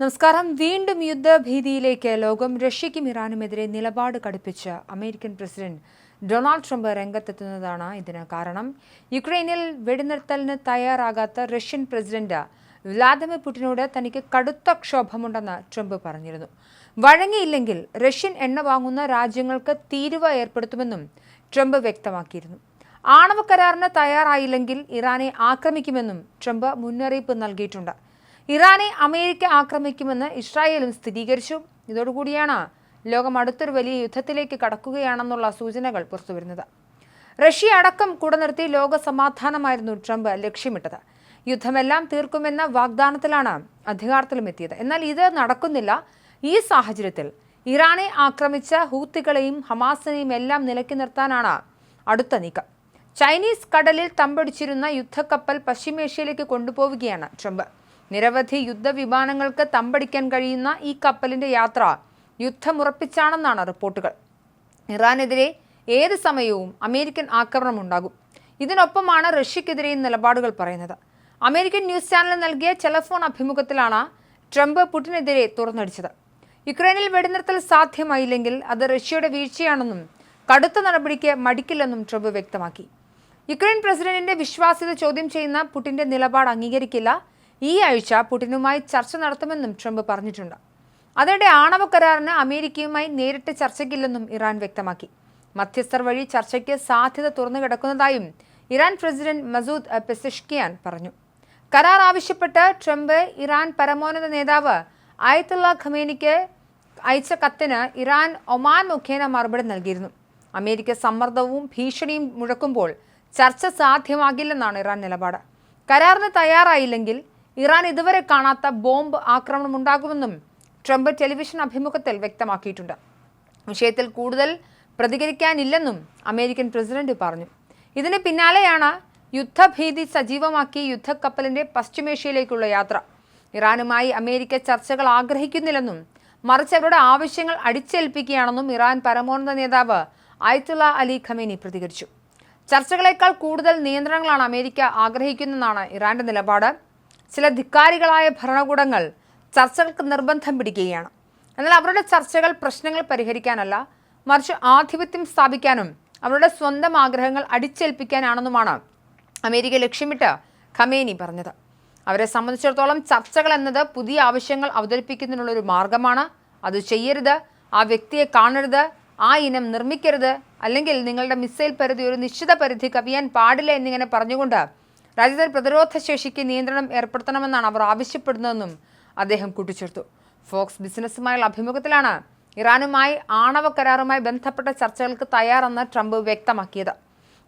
നമസ്കാരം. വീണ്ടും യുദ്ധഭീതിയിലേക്ക് ലോകം റഷ്യയ്ക്കും ഇറാനുമെതിരെ നിലപാട് കടുപ്പിച്ച് അമേരിക്കൻ പ്രസിഡന്റ് ഡൊണാൾഡ് ട്രംപ് രംഗത്തെത്തുന്നതാണ് ഇതിന് കാരണം. യുക്രൈനിൽ വെടിനിർത്തലിന് തയ്യാറാകാത്ത റഷ്യൻ പ്രസിഡന്റ് വ്ലാദിമിർ പുടിനോട് തനിക്ക് കടുത്ത ക്ഷോഭമുണ്ടെന്ന് ട്രംപ് പറഞ്ഞിരുന്നു. വഴങ്ങിയില്ലെങ്കിൽ റഷ്യൻ എണ്ണ വാങ്ങുന്ന രാജ്യങ്ങൾക്ക് തീരുവ ഏർപ്പെടുത്തുമെന്നും ട്രംപ് വ്യക്തമാക്കിയിരുന്നു. ആണവ കരാറിന് തയ്യാറായില്ലെങ്കിൽ ഇറാനെ ആക്രമിക്കുമെന്നും ട്രംപ് മുന്നറിയിപ്പ് നൽകിയിട്ടുണ്ട്. ഇറാനെ അമേരിക്ക ആക്രമിക്കുമെന്ന് ഇസ്രായേലും സ്ഥിരീകരിച്ചു. ഇതോടുകൂടിയാണ് ലോകം അടുത്തൊരു വലിയ യുദ്ധത്തിലേക്ക് കടക്കുകയാണെന്നുള്ള സൂചനകൾ പുറത്തുവരുന്നത്. റഷ്യ അടക്കം കുടനിർത്തി ലോക സമാധാനമായിരുന്നു ട്രംപ് ലക്ഷ്യമിട്ടത്. യുദ്ധമെല്ലാം തീർക്കുമെന്ന വാഗ്ദാനത്തിലാണ് അധികാരത്തിലും എത്തിയത്. എന്നാൽ ഇത് നടക്കുന്നില്ല. ഈ സാഹചര്യത്തിൽ ഇറാനെ ആക്രമിച്ച ഹൂത്തികളെയും ഹമാസിനെയും എല്ലാം നിലക്കി നിർത്താനാണ് അടുത്ത നീക്കം. ചൈനീസ് കടലിൽ തമ്പടിച്ചിരുന്ന യുദ്ധക്കപ്പൽ പശ്ചിമേഷ്യയിലേക്ക് കൊണ്ടുപോവുകയാണ് ട്രംപ്. നിരവധി യുദ്ധവിമാനങ്ങൾക്ക് തമ്പടിക്കാൻ കഴിയുന്ന ഈ കപ്പലിന്റെ യാത്ര യുദ്ധമുറപ്പിച്ചാണെന്നാണ് റിപ്പോർട്ടുകൾ. ഇറാനെതിരെ ഏത് സമയവും അമേരിക്കൻ ആക്രമണം ഉണ്ടാകും ഇതിനൊപ്പമാണ് റഷ്യക്കെതിരെയും നിലപാടുകൾ പറയുന്നത്. അമേരിക്കൻ ന്യൂസ് ചാനൽ നൽകിയ ടെലഫോൺ അഭിമുഖത്തിലാണ് ട്രംപ് പുടിനെതിരെ തുറന്നടിച്ചത്. യുക്രൈനിൽ വെടിനിർത്തൽ സാധ്യമായില്ലെങ്കിൽ അത് റഷ്യയുടെ വീഴ്ചയാണെന്നും കടുത്ത നടപടിക്ക് മടിക്കില്ലെന്നും ട്രംപ് വ്യക്തമാക്കി. യുക്രൈൻ പ്രസിഡന്റിന്റെ വിശ്വാസ്യത ചോദ്യം ചെയ്യുന്ന പുടിന്റെ നിലപാട് അംഗീകരിക്കില്ല. ഈ ആഴ്ച പുടിനുമായി ചർച്ച നടത്തുമെന്നും ട്രംപ് പറഞ്ഞിട്ടുണ്ട്. അതിനിടെ ആണവ കരാറിന് അമേരിക്കയുമായി നേരിട്ട് ചർച്ചയ്ക്കില്ലെന്നും ഇറാൻ വ്യക്തമാക്കി. മധ്യസ്ഥർ വഴി ചർച്ചയ്ക്ക് സാധ്യത തുറന്നു കിടക്കുന്നതായും ഇറാൻ പ്രസിഡന്റ് മസൂദ് പെസിഷ്കിയാൻ പറഞ്ഞു. കരാർ ആവശ്യപ്പെട്ട് ട്രംപ് ഇറാൻ പരമോന്നത നേതാവ് ആയത്തുള്ള ഖമേനിക്ക് അയച്ച കത്തിന് ഇറാൻ ഒമാൻ മുഖേന മറുപടി നൽകിയിരുന്നു. അമേരിക്ക സമ്മർദ്ദവും ഭീഷണിയും മുഴക്കുമ്പോൾ ചർച്ച സാധ്യമാകില്ലെന്നാണ് ഇറാൻ നിലപാട്. കരാറിന് തയ്യാറായില്ലെങ്കിൽ ഇറാൻ ഇതുവരെ കാണാത്ത ബോംബ് ആക്രമണം ഉണ്ടാകുമെന്നും ട്രംപ് ടെലിവിഷൻ അഭിമുഖത്തിൽ വ്യക്തമാക്കിയിട്ടുണ്ട്. വിഷയത്തിൽ കൂടുതൽ പ്രതികരിക്കാനില്ലെന്നും അമേരിക്കൻ പ്രസിഡന്റ് പറഞ്ഞു. ഇതിന് പിന്നാലെയാണ് യുദ്ധഭീതി സജീവമാക്കി യുദ്ധക്കപ്പലിന്റെ പശ്ചിമേഷ്യയിലേക്കുള്ള യാത്ര. ഇറാനുമായി അമേരിക്ക ചർച്ചകൾ ആഗ്രഹിക്കുന്നില്ലെന്നും മറിച്ച് അവരുടെ ആവശ്യങ്ങൾ അടിച്ചേൽപ്പിക്കുകയാണെന്നും ഇറാൻ പരമോന്നത നേതാവ് ആയത്തുള്ള അലി ഖമേനി പ്രതികരിച്ചു. ചർച്ചകളേക്കാൾ കൂടുതൽ നിയന്ത്രണങ്ങളാണ് അമേരിക്ക ആഗ്രഹിക്കുന്നതെന്നാണ് ഇറാന്റെ നിലപാട്. ചില ധിക്കാരികളായ ഭരണകൂടങ്ങൾ ചർച്ചകൾക്ക് നിർബന്ധം പിടിക്കുകയാണ്. എന്നാൽ അവരുടെ ചർച്ചകൾ പ്രശ്നങ്ങൾ പരിഹരിക്കാനല്ല മറിച്ച് ആധിപത്യം സ്ഥാപിക്കാനും അവരുടെ സ്വന്തം ആഗ്രഹങ്ങൾ അടിച്ചേൽപ്പിക്കാനാണെന്നുമാണ് അമേരിക്ക ലക്ഷ്യമിട്ട് ഖമേനി പറഞ്ഞത്. അവരെ സംബന്ധിച്ചിടത്തോളം ചർച്ചകൾ എന്നത് പുതിയ ആവശ്യങ്ങൾ അവതരിപ്പിക്കുന്നതിനുള്ള ഒരു മാർഗമാണ്. അത് ചെയ്യരുത് ആ വ്യക്തിയെ കാണരുത് ആ ഇനം നിർമ്മിക്കരുത് അല്ലെങ്കിൽ നിങ്ങളുടെ മിസൈൽ പരിധി ഒരു നിശ്ചിത പരിധി കവിയാൻ പാടില്ല എന്നിങ്ങനെ പറഞ്ഞുകൊണ്ട് രാജ്യത്തെ പ്രതിരോധ ശേഷിക്ക് നിയന്ത്രണം ഏർപ്പെടുത്തണമെന്നാണ് അവർ ആവശ്യപ്പെടുന്നതെന്നും അദ്ദേഹം കൂട്ടിച്ചേർത്തു. ഫോക്സ് ബിസിനസ്സുമായുള്ള അഭിമുഖത്തിലാണ് ഇറാനുമായി ആണവ കരാറുമായി ബന്ധപ്പെട്ട ചർച്ചകൾക്ക് തയ്യാറെന്ന് ട്രംപ് വ്യക്തമാക്കിയത്.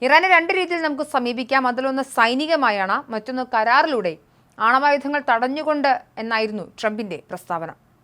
ഇറാനെ രണ്ട് രീതിയിൽ നമുക്ക് സമീപിക്കാം. അതിലൊന്ന് സൈനികമായാണ് മറ്റൊന്ന് കരാറിലൂടെ ആണവായുധങ്ങൾ തടഞ്ഞുകൊണ്ട് എന്നായിരുന്നു ട്രംപിന്റെ പ്രസ്താവന.